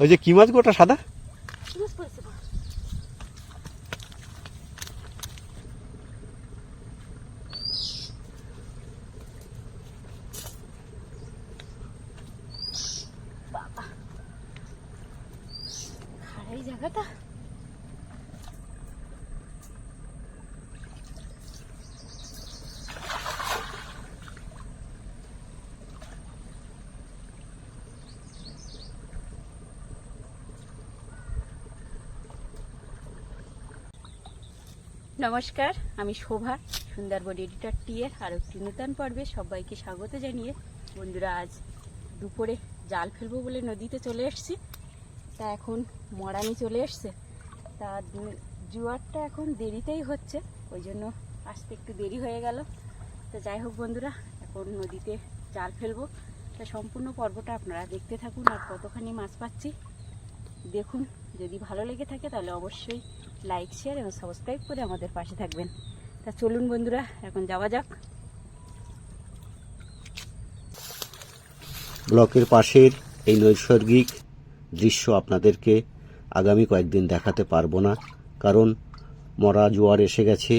ওই যে কি মাছ গোটা সাদা কি মাছ পড়েছে বাবা? বাবা খাড়াই জায়গাটা নমস্কার, আমি শোভা, সুন্দরবন এডিটর টিয়ের আর একটি নূতন পর্বে সবাইকে স্বাগত জানিয়ে। বন্ধুরা, আজ দুপুরে জাল ফেলব বলে নদীতে চলে এসেছি। তা এখন মরানি চলে এসছে। তা জোয়ারটা এখন দেরিতেই হচ্ছে, ওই জন্য আসতে একটু দেরি হয়ে গেল। তো যাই হোক বন্ধুরা, এখন নদীতে জাল ফেলব। তা সম্পূর্ণ পর্বটা আপনারা দেখতে থাকুন আর কতখানি মাছ পাচ্ছি। দেখুন, যদি ভালো লেগে থাকে তাহলে অবশ্যই লাইক শেয়ার এবং সাবস্ক্রাইব করে আমাদের পাশে থাকবেন। তা চলুন বন্ধুরা এখন যাওয়া যাক। ব্লকের পাশের এই নৈসর্গিক দৃশ্য আপনাদেরকে আগামী কয়েকদিন দেখাতে পারব না কারণ মরা জোয়ার এসে গেছে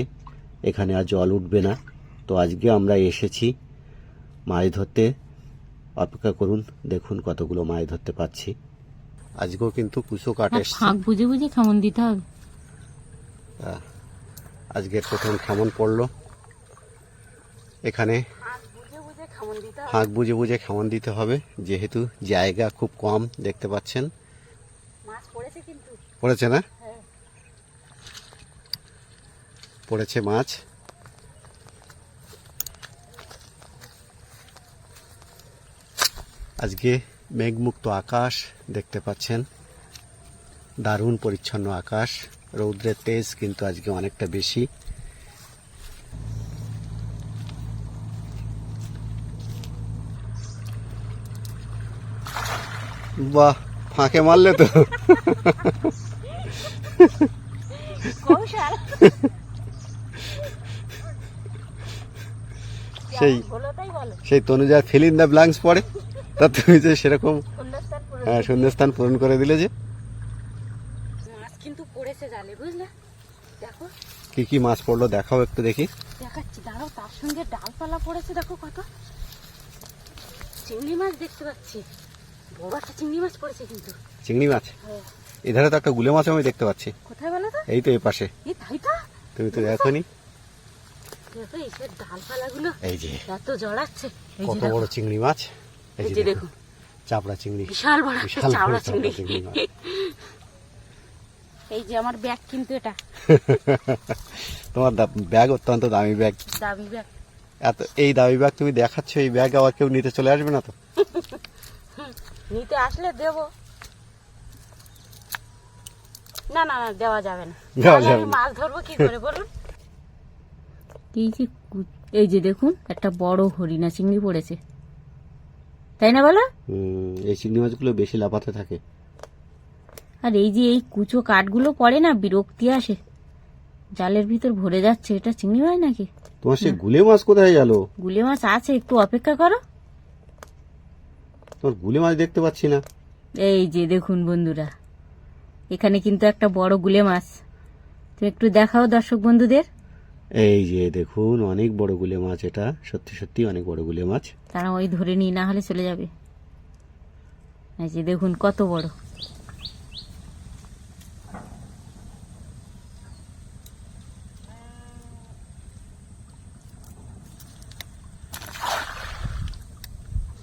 এখানে আর জল উঠবে না। তো আজকে আমরা এসেছি মাছ ধরতে। অপেক্ষা করুন দেখুন কতগুলো মাছ ধরতে পাচ্ছি আজকেও কিন্তু কুচো কাট ফাঁক বুঝে বুঝে খামন দিতে হবে? আজকের প্রথম খামন পড়ল। এখানে ফাঁক বুঝে বুঝে খামন দিতে হবে, যেহেতু জায়গা খুব কম, দেখতে পাচ্ছেন। পড়েছে না? পড়েছে মাছ। আজকে মেঘমুক্ত আকাশ, দেখতে পাচ্ছেন। দারুণ পরিচ্ছন্ন আকাশ। রৌদ্রের তেজ কিন্তু আজকে অনেকটা বেশি। বাহ ফাঁকে মারলে তো। সেই সেই তনুজার ফিল ইন দ্য ব্ল্যাঙ্কস পড়ে। তা তুমি যে সেরকম। হ্যাঁ শূন্যস্থান পূরণ করে দিলে যে। জালে বুঝলে? দেখো। কি কি মাছ পড়ল দেখাও একটু দেখি। দেখাচ্ছি দাঁড়াও তার সঙ্গে ডালপালা পড়েছে দেখো কত। চিংড়ি মাছ দেখতে পাচ্ছি। বড় একটা চিংড়ি মাছ পড়েছে কিন্তু। চিংড়ি মাছ? হ্যাঁ। এধারে তো একটা গুলে মাছ আমি দেখতে পাচ্ছি। কোথায় বলো তো? এই তো এই পাশে। এই তাই তো? তুমি তো দেখোনি। দেখো এই সব ডালপালাগুলো এই যে। এত জড়াচ্ছে। কত বড় চিংড়ি মাছ। এই যে দেখো চাপড়া চিংড়ি। বিশাল বড় চাপড়া চিংড়ি। এই যে আমার ব্যাগ কিন্তু এটা। তোমার ব্যাগ অত্যন্ত দামি ব্যাগ। দাবি ব্যাগ। এত এই দামি ব্যাগ তুমি দেখাচ্ছ এই ব্যাগ আবার কেউ নিতে চলে আসবে না তো? নিতে আসলে দেবো। না না না দেওয়া যাবে না। দেওয়া যাবে মাছ ধরবো কি করে বলুন? এই যে এই যে দেখুন একটা বড় হরিণা চিংড়ি পড়েছে। তাই না বলো? হুম, এই চিংড়ি মাছগুলো বেশি লাফাতে থাকে। আর এই যে এই কুচো কাঠগুলো পড়ে না বিরক্তি আসে। জালের ভিতর ভরে যাচ্ছে এটা চিংড়ি হয় নাকি? তোমার সেই গুলে মাছ কোথায় গেল? গুলে মাছ আছে একটু অপেক্ষা করো। তোমার গুলে মাছ দেখতে পাচ্ছি না। এই যে দেখুন বন্ধুরা এখানে কিন্তু একটা বড় গুলে মাছ। তুমি একটু দেখাও দর্শক বন্ধুদের। এই যে দেখুন অনেক বড় গুলে মাছ এটা। সত্যি সত্যি অনেক বড় গুলে মাছ। তারা ওই ধরে নিয়ে না হলে চলে যাবে। এই যে দেখুন কত বড়।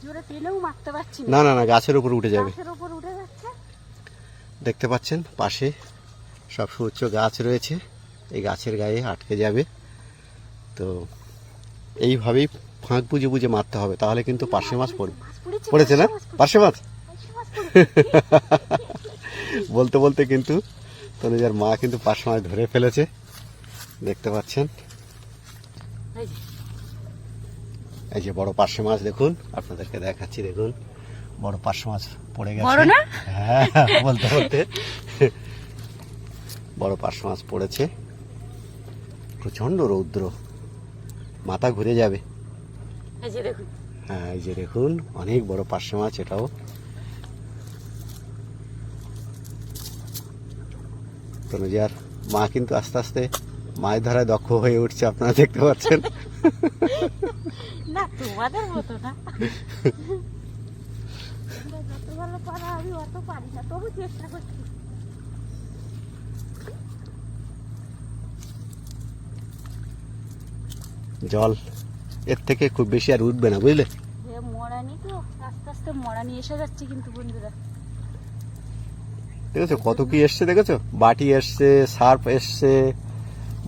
জোরে পেলেও মারতে পারছি না। না না গাছের উপর উঠে যাবে। গাছের উপর উঠে যাচ্ছে। দেখতে পাচ্ছেন পাশে সব সুউচ্চ গাছ রয়েছে। এই গাছের গায়ে আটকে যাবে। তো এইভাবেই ফাঁক বুঝে বুঝে মারতে হবে তাহলে কিন্তু পার্শে মাছ পড়বে। পড়েছে না? পার্শে মাছ। বলতে বলতে কিন্তু তনুজার মা কিন্তু পার্শে মাছ ধরে ফেলেছে। দেখতে পাচ্ছেন। এই যে, বড় পার্শে মাছ দেখুন আপনাদেরকে দেখাচ্ছি দেখুন। বড় পার্শে মাছ পড়ে গেছে। বড় না? হ্যাঁ বলতে বলতে। বড় পার্শে মাছ পড়েছে। প্রচণ্ড রৌদ্র। মাথা ঘুরে যাবে। এই যে দেখুন। হ্যাঁ এই যে দেখুন অনেক বড় পার্শে মাছ এটাও। তনুজার মা কিন্তু আস্তে আস্তে মাছ ধরায় দক্ষ হয়ে উঠছে আপনারা দেখতে পাচ্ছেন। না তোমাদের মতো না। যত ভালো পারো আমি অত পারি না তবু চেষ্টা করছি জল এর থেকে খুব বেশি আর উঠবে না বুঝলে? মরানি তো আস্তে আস্তে মরানি এসে যাচ্ছে কিন্তু বন্ধুরা। দেখেছ কত কি এসছে দেখেছ? বাটি এসছে সার্ফ এসছে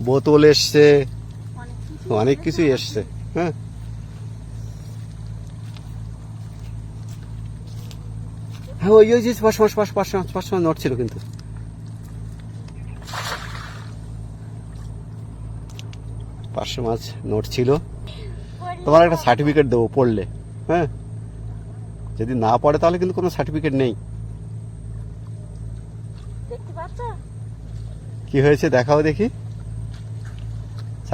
বোতল এসছে। অনেক কিছুই এসছে হ্যাঁ। হ্যাঁ ওই ওই যে পাঁচশো নোট ছিল কিন্তু। পাঁচশো মাছ নোট ছিল। তোমার একটা সার্টিফিকেট দেবো পড়লে হ্যাঁ। যদি না পড়ে তাহলে কিন্তু কোনো সার্টিফিকেট নেই। কি হয়েছে দেখাও দেখি।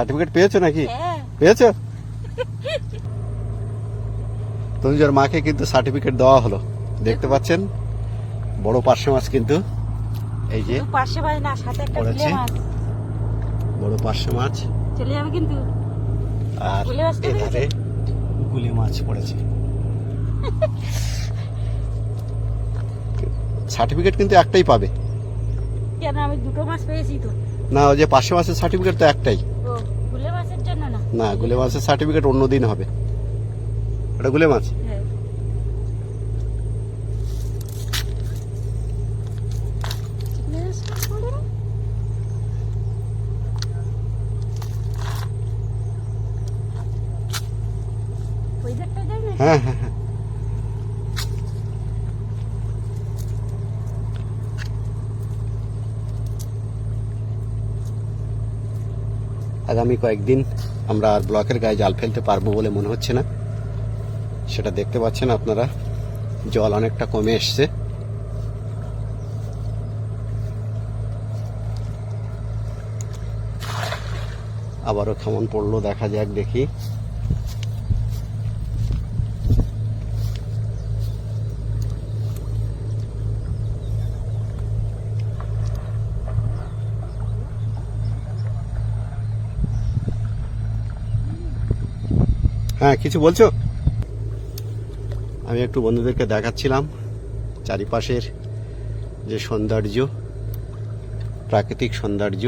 সার্টিফিকেট পেয়েছ নাকি? হ্যাঁ। পেয়েছ? তনুজার মাকে কিন্তু সার্টিফিকেট দেওয়া হলো। দেখতে পাচ্ছেন? বড় পার্শ্ব মাছ কিন্তু। এই যে মাছ না সাথে একটা পড়েছে। মাছ। বড় পার্শ্ব মাছ। চলে যাবে কিন্তু। আর এধারে গুলি মাছ পড়েছে। সার্টিফিকেট কিন্তু একটাই পাবে। কেন? আমি দুটো মাছ পেয়েছি তো। না ওই যে পার্শ্ব মাছের সার্টিফিকেট তো একটাই ও গুলে মাছের জন্য না গুলে মাছের সার্টিফিকেট অন্য দিন হবে। এটা গুলে মাছ? হ্যাঁ। না। হ্যাঁ। আগামী কয়েকদিন আমরা আর ব্লকের গায়ে জাল ফেলতে পারব বলে মনে হচ্ছে না। সেটা দেখতে পাচ্ছেন আপনারা, জল অনেকটা কমে এসছে। আবারও কেমন পড়ল, দেখা যাক দেখি। হ্যাঁ কিছু বলছো? আমি একটু বন্ধুদেরকে দেখাচ্ছিলাম চারিপাশের যে সৌন্দর্য, প্রাকৃতিক সৌন্দর্য।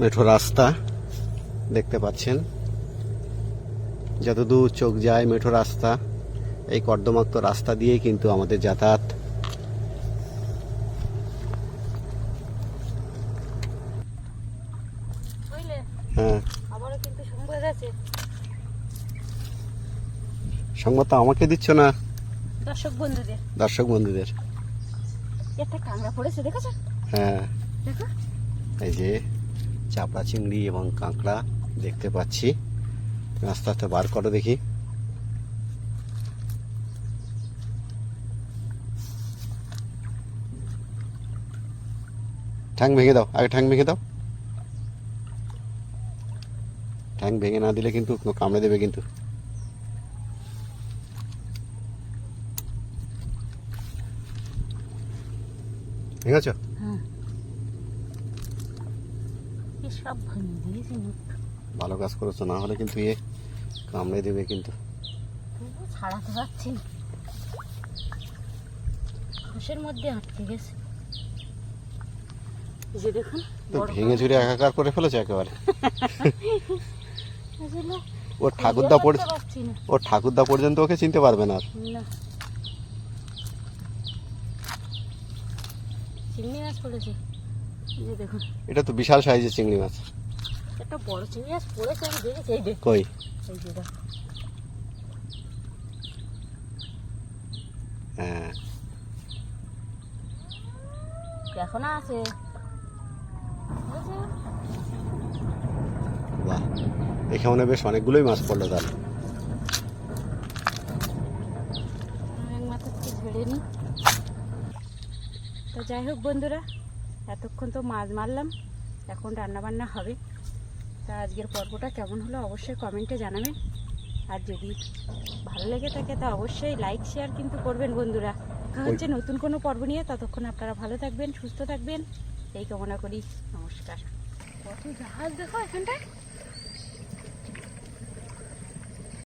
মেঠো রাস্তা দেখতে পাচ্ছেন। যতদূর চোখ যায় মেঠো রাস্তা, এই কর্দমাক্ত রাস্তা দিয়েই কিন্তু আমাদের যাতায়াত সংবাদটা আমাকে দিচ্ছ না। দর্শক বন্ধুদের। দর্শক বন্ধুদের। একটা কাঁকড়া পড়েছে দেখেছ? হ্যাঁ। দেখো। এই যে চাপড়া চিংড়ি এবং কাঁকড়া দেখতে পাচ্ছি। আস্তে আস্তে বার করো দেখি। ঠ্যাং ভেঙে দাও আগে ঠ্যাং ভেঙে দাও। ঠ্যাং ভেঙে না দিলে কিন্তু কামড়ে দেবে কিন্তু। ভেঙেছ হ্যাঁ। কি সব ভেঙে দিয়েছে মুখ ভালো কাজ করেছ না হলে কিন্তু এ কামড়ে দেবে কিন্তু। ছাড়াতে পারছি না। মধ্যে আটকে গেছে। যে দেখুন ভেঙে চুরে একাকার করে ফেলেছে একেবারে। ওর ঠাকুরদা বুঝতে পড়ে ওর ঠাকুরদা পর্যন্ত ওকে চিনতে পারবে না আর। না। চিংড়ি মাছ পড়েছে যে দেখুন। এটা তো বিশাল সাইজের চিংড়ি মাছ। একটা বড় চিংড়ি মাছ পড়েছে আমি দেখেছি এই দেখ কই? এই যে দেখো। হ্যাঁ। আছে? বাহ। মনে বেশ অনেকগুলোই মাছ পড়ল তাহলে। মাথা ঝেড়ে নিই। যাই হোক বন্ধুরা এতক্ষণ তো মাছ মারলাম এখন রান্না বান্না হবে। তা আজকের পর্বটা কেমন হলো অবশ্যই কমেন্টে জানাবেন। আর যদি ভালো লেগে থাকে তা অবশ্যই লাইক শেয়ার কিন্তু করবেন বন্ধুরা। দেখা হচ্ছে নতুন কোনো পর্ব নিয়ে ততক্ষণ আপনারা ভালো থাকবেন সুস্থ থাকবেন। এই কামনা করি। নমস্কার। কত জাহাজ দেখো এখানটায়?